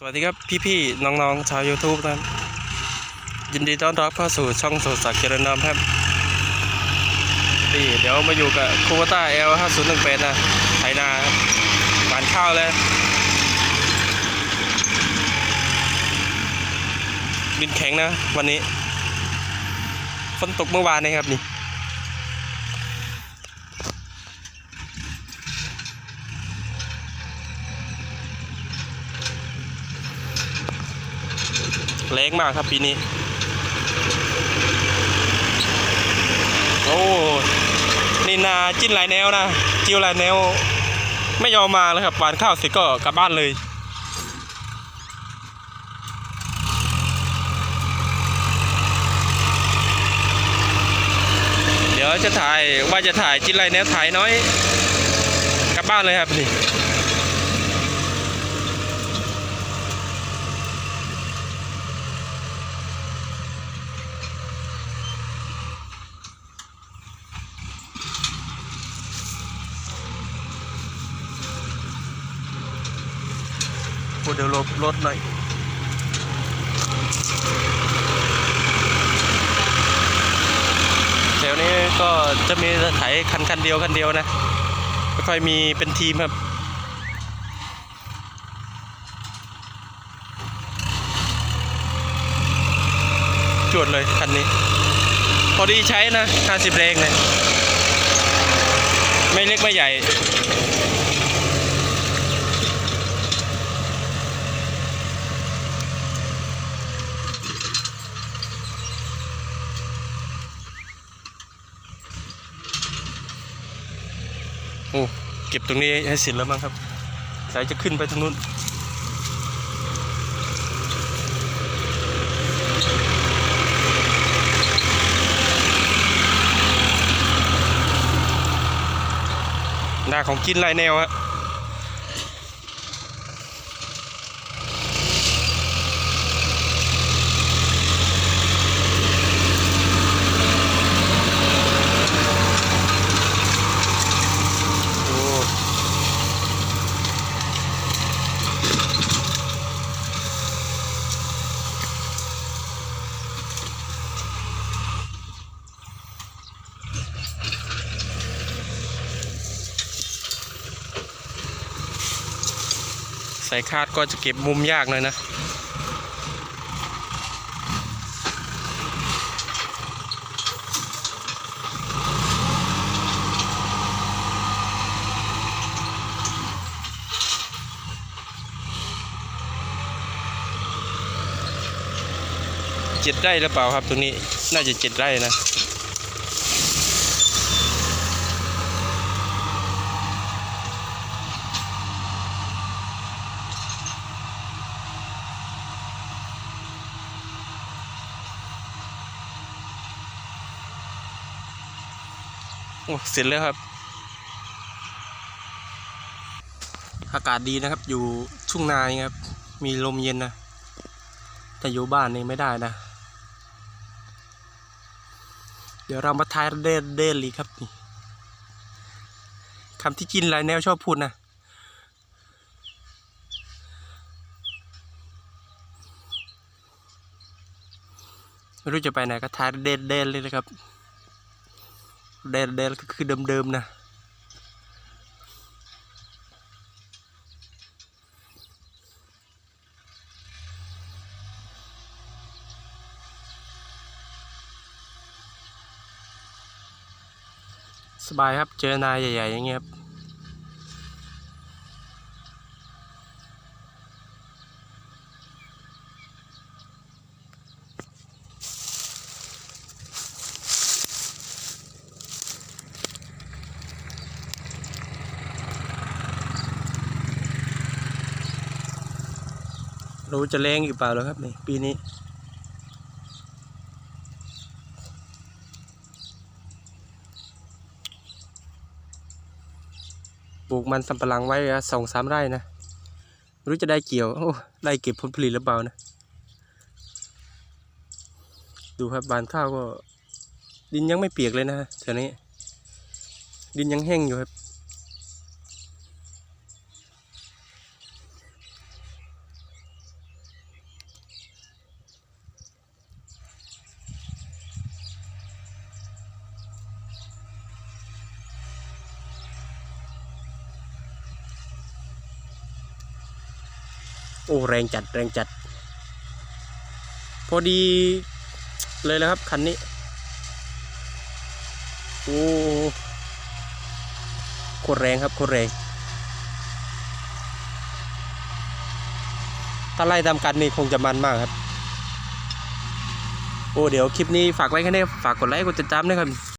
สวัสดีครับพี่ๆน้องๆชาว YouTube นะครับยินดีต้อนรับเข้าสู่ช่องสดสักเจริญนามครับนี่เดี๋ยวมาอยู่กับคูวต้า L 5 0 1 8นะไถนาบหวานข้าวเลยดินแข็งนะวันนี้ฝนตกเมื่อวานนี้ครับนี่ แรงมากครับปีนี้ โอ้นี่นาจิ้นหลายแนวนะ จิ้วหลายแนว ไม่ยอมมาแล้วครับหวานข้าวเสร็จก็กลับบ้านเลยเดี๋ยวจะถ่ายว่าจะถ่ายจิ้นหลายแนวถ่ายน้อย กลับบ้านเลยครับนี่ พูดเดี๋ยวลบรถหน่อยแถวนี้ก็จะมีไถคันคันเดียวคันเดียวนะไม่ค่อยมีเป็นทีมครับจวดเลยคันนี้ พอดีใช้นะ 50แรงเลยไม่เล็กไม่ใหญ่ อ้เก็บตรงนี้ให้เสร็จแล้วมั้งครับ สายจะขึ้นไปทางนู้นหน้าของกินลายแนวฮะโอ้ ใส่คาดก็จะเก็บมุมยากหน่อยนะ เจ็ดไร่หรือเปล่าครับ ตรงนี้น่าจะเจ็ดไร่นะโอ้เสร็จแล้วครับ อากาศดีนะครับ อยู่ทุ่งนาย่างเงี้ยครับ มีลมเย็นนะ แต่อยู่บ้านนี่ไม่ได้นะ เดี๋ยวเรามาทายเดนเดนลีครับนี่คำที่จินหลายแนวชอบพูดนะไม่รู้จะไปไหนก็ทายเดนเดนเลยนะครับ เดนเดนก็คือเดิมๆนะ สบายครับ เจอนายใหญ่ ๆ อย่างเงี้ยครับ รู้จะแรงอีกเปล่าแล้วครับนี่ปีนี้ ปลูกมันสำปะหลังไว้สองสามไร่นะรู้จะได้เกี่ยวโอ้ได้เก็บผลผลิตหรือเปล่านะ ดูครับบานข้าวก็ ดินยังไม่เปียกเลยนะแถวนี้ ดินยังแห้งอยู่ครับ โอ้แรงจัดแรงจัด พอดีเลยแล้วครับคันนี้ โอ้โคตรแรงครับโคตรแรงถ้าไล่ตามกันนี่คงจะมันมากครับ โอ้เดี๋ยวคลิปนี้ฝากไว้แค่นี้ฝากกดไลค์กดติดตามด้วยครับ